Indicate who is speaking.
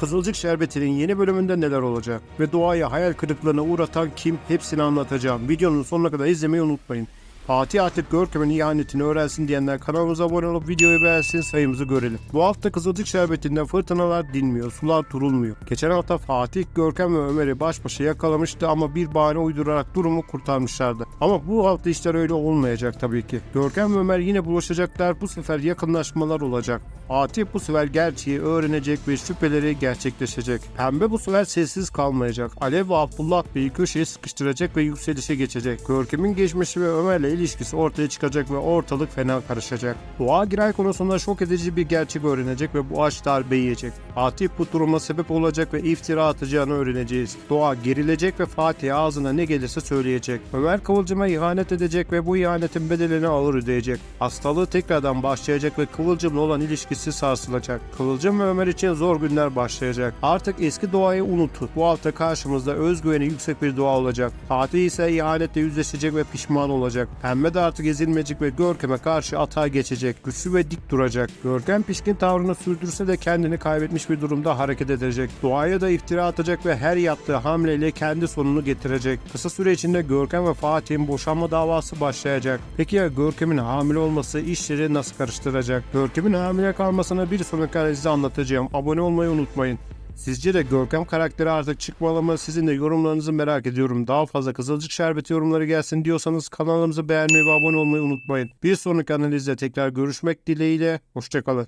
Speaker 1: Kızılcık Şerbeti'nin yeni bölümünde neler olacak ve doğayı hayal kırıklığına uğratan kim hepsini anlatacağım. Videonun sonuna kadar izlemeyi unutmayın. Fatih artık Görkem'in ihanetini öğrensin diyenler kanalımıza abone olup videoyu beğensin sayımızı görelim. Bu hafta Kızılcık Şerbeti'nde fırtınalar dinmiyor, sular durulmuyor. Geçen hafta Fatih, Görkem ve Ömer'i baş başa yakalamıştı ama bir bahane uydurarak durumu kurtarmışlardı. Ama bu hafta işler öyle olmayacak tabii ki. Görkem ve Ömer yine buluşacaklar, bu sefer yakınlaşmalar olacak. Fatih bu sefer gerçeği öğrenecek ve şüpheleri gerçekleşecek. Pembe bu sefer sessiz kalmayacak. Alev ve Abdullah Bey'i köşeye sıkıştıracak ve yükselişe geçecek. Görkem'in geçmişi ve Ömer'le ilişkisi ortaya çıkacak ve ortalık fena karışacak. Doğa Giray konusunda şok edici bir gerçek öğrenecek ve bu aç darbe yiyecek. Fatih bu duruma sebep olacak ve iftira atacağını öğreneceğiz. Doğa gerilecek ve Fatih ağzına ne gelirse söyleyecek. Ömer Kıvılcım'a ihanet edecek ve bu ihanetin bedelini ağır ödeyecek. Hastalığı tekrardan başlayacak ve Kıvılcım'la olan ilişkisi sarsılacak. Kıvılcım ve Ömer için zor günler başlayacak. Artık eski doğayı unutun. Bu hafta karşımızda özgüveni yüksek bir doğa olacak. Fatih ise ihanetle yüzleşecek ve pişman olacak. Pembe de artık ezilmeyecek ve Görkem'e karşı atağa geçecek. Güçlü ve dik duracak. Görkem pişkin tavrını sürdürse de kendini kaybetmiş bir durumda hareket edecek. Doğaya da iftira atacak ve her yaptığı hamleyle kendi sonunu getirecek. Kısa süre içinde Görkem ve Fatih'in boşanma davası başlayacak. Peki ya Görkem'in hamile olması işleri nasıl karıştıracak? Görkem'in hamile kalmasını bir sonraki analizde anlatacağım. Abone olmayı unutmayın. Sizce de Görkem karakteri artık çıkmalı mı? Sizin de yorumlarınızı merak ediyorum. Daha fazla Kızılcık Şerbeti yorumları gelsin diyorsanız kanalımızı beğenmeyi ve abone olmayı unutmayın. Bir sonraki analizde tekrar görüşmek dileğiyle. Hoşçakalın.